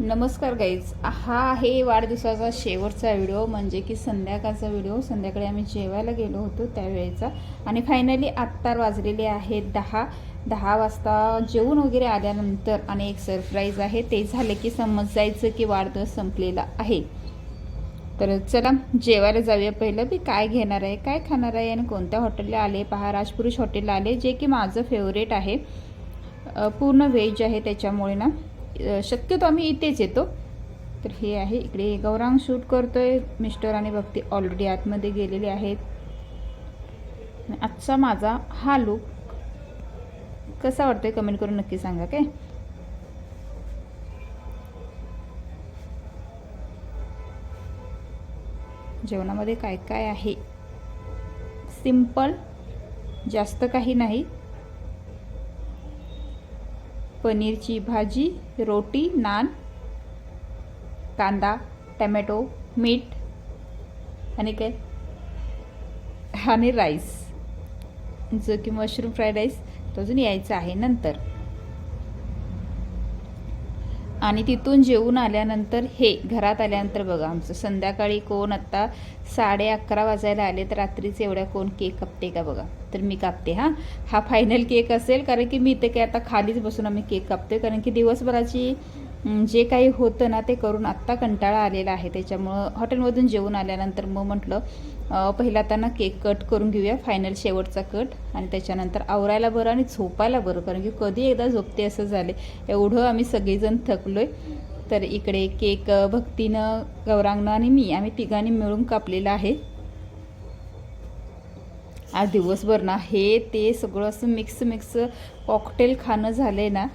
नमस्कार गाईज हा आहे वाढदिवसाचा शेवटचा व्हिडिओ म्हणजे की संध्याकाळचा व्हिडिओ संध्याकाळी आम्ही जेवायला गेलो होतो त्यावेळेचा. आणि फायनली आत्ता वाजलेले आहेत दहा. दहा वाजता जेवून वगैरे आल्यानंतर आणि एक सरप्राईज आहे ते झाले की समज जायचं की वाढदिवस संपलेला आहे. तर चला जेवायला जाऊया पहिलं. मी काय घेणार आहे काय खाणार आहे आणि कोणत्या हॉटेलला आले? पहा राजपुरुष हॉटेलला आले जे की माझं फेवरेट आहे. पूर्ण व्हेज आहे त्याच्यामुळे ना. शक्यतो आम्ही इथेच येतो. तर हे आहे इकडे गौरांग शूट करतोय. मिस्टर आणि भक्ती ऑलरेडी आतमध्ये गेलेले आहेत. आजचा माझा हा लुक कसा वाटतोय कमेंट करून नक्की सांगा काय जेवणामध्ये काय काय आहे? सिंपल जास्त काही नाही. पनीरची भाजी रोटी नान कांदा टमॅटो मीठ आणि काय? आणि राईस. जो की मशरूम फ्राईड राईस तो अजून यायचा आहे नंतर. आणि तिथून जेवून आल्यानंतर हे घरात आल्यानंतर बघा आमचं. संध्याकाळी कोण आत्ता साडे अकरा वाजायला आले तर रात्रीच एवढ्या कोण केक कापते का बघा? तर मी कापते हां? हा फायनल केक असेल कारण की मी इथे काय आता खालीच बसून आम्ही केक कापते कारण की दिवसभराची जे काही होतं ना ते करून आत्ता कंटाळा आलेला आहे. त्याच्यामुळं हॉटेलमधून जेवून आल्यानंतर मग म्हटलं पहिला त्यांना केक कट करून घेऊया फायनल शेवटचा कट. आणि त्याच्यानंतर आवरायला बरं आणि झोपायला बरं कारण की कधी एकदा झोपते असं झाले एवढं आम्ही सगळेजण थकलो आहे तर इकडे केक भक्तीनं गौरांगनं आणि मी आम्ही तिघांनी मिळून कापलेला आहे. आज दिवसभर ना हे ते सगळं असं मिक्स मिक्स कॉकटेल खाणं झालं आहे ना.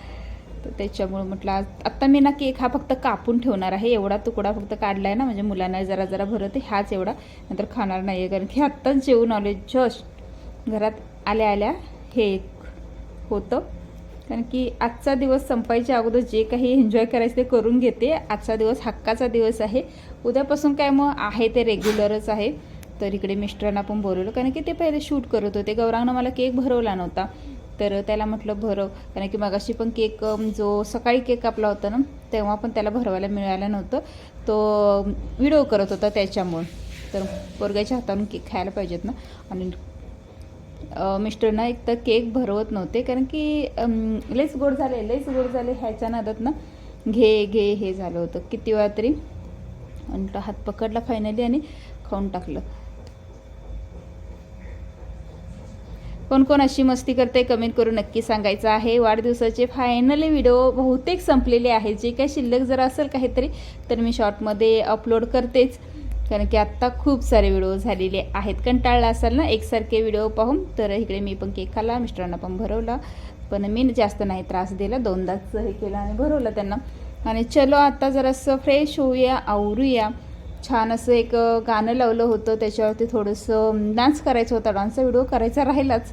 तर त्याच्यामुळं म्हटलं आज आत्ता मी ना केक हा फक्त कापून ठेवणार आहे एवढा तुकडा फक्त काढला आहे ना म्हणजे मुलांना जरा जरा भरत आहे हाच एवढा नंतर खाणार नाही आहे कारण की आत्ताच जेवून आले जस्ट घरात आल्या आल्या हे एक होतं. कारण की आजचा दिवस संपायच्या अगोदर जे काही एन्जॉय करायचं ते करून घेते आजचा दिवस हक्काचा दिवस आहे. उद्यापासून काय मग आहे ते रेग्युलरच आहे. तर इकडे मिस्टरांना पण बोलवलं कारण की ते पहिले शूट करत होते. गौरांगनं मला केक भरवला नव्हता. तर त्याला म्हटलं भरव कारण की मगाशी पण केक जो सकाळी केक कापला होता ना तेव्हा पण त्याला भरवायला मिळालं नव्हतं. तो व्हिडिओ करत होता त्याच्यामुळं. तर पोरग्याच्या हाताने केक खायला पाहिजेत ना. आणि मिस्टरना एक तर केक भरवत नव्हते कारण की लईच गोड झाले लईच गोड झाले ह्याच्या नादात ना. घे घे हे झालं होतं. किती वेळा तरी. आणि हात पकडला फायनली आणि खाऊन टाकलं. कोण कोण अशी मस्ती करते कमेंट करून नक्की सांगायचं आहे. वाढदिवसाचे फायनली व्हिडिओ बहुतेक संपलेले आहेत. जे काही शिल्लक जर असेल काहीतरी तर मी शॉर्टमध्ये अपलोड करतेच. कारण की आत्ता खूप सारे व्हिडिओ झालेले आहेत. कंटाळला असाल ना एकसारखे व्हिडिओ पाहून तर इकडे मी पण केक खाल्ला मिस्टरांना पण भरवला. पण मी जास्त नाही त्रास दिला. दोनदाच हे केलं आणि भरवलं त्यांना. आणि चलो आता जरासं फ्रेश होऊया आवरूया. छान असं एक गाणं लावलं होतं. त्याच्यावरती थोडंसं डान्स करायचं होता. डान्सचा व्हिडिओ करायचा राहिलाच.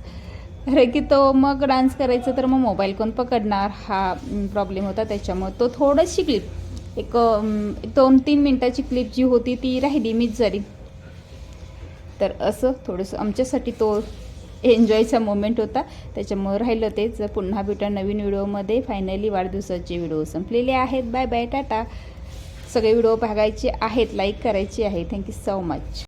अरे की तो मग डान्स करायचं तर मग मोबाईल कोण पकडणार? हा प्रॉब्लेम होता. त्याच्यामुळे तो थोडंशी क्लिप एक दोन तीन मिनटाची क्लिप जी होती ती राहिली मीच जरी. तर असं थोडंसं आमच्यासाठी तो एन्जॉयचा मोमेंट होता. त्याच्यामुळे राहिलं तेच. पुन्हा भेटा नवीन व्हिडिओमध्ये फायनली वाढदिवसाचे व्हिडिओ संपलेले आहेत. बाय बाय टाटा सगळे व्हिडिओ बघायचे आहेत लाईक करायचे आहे. Thank you so much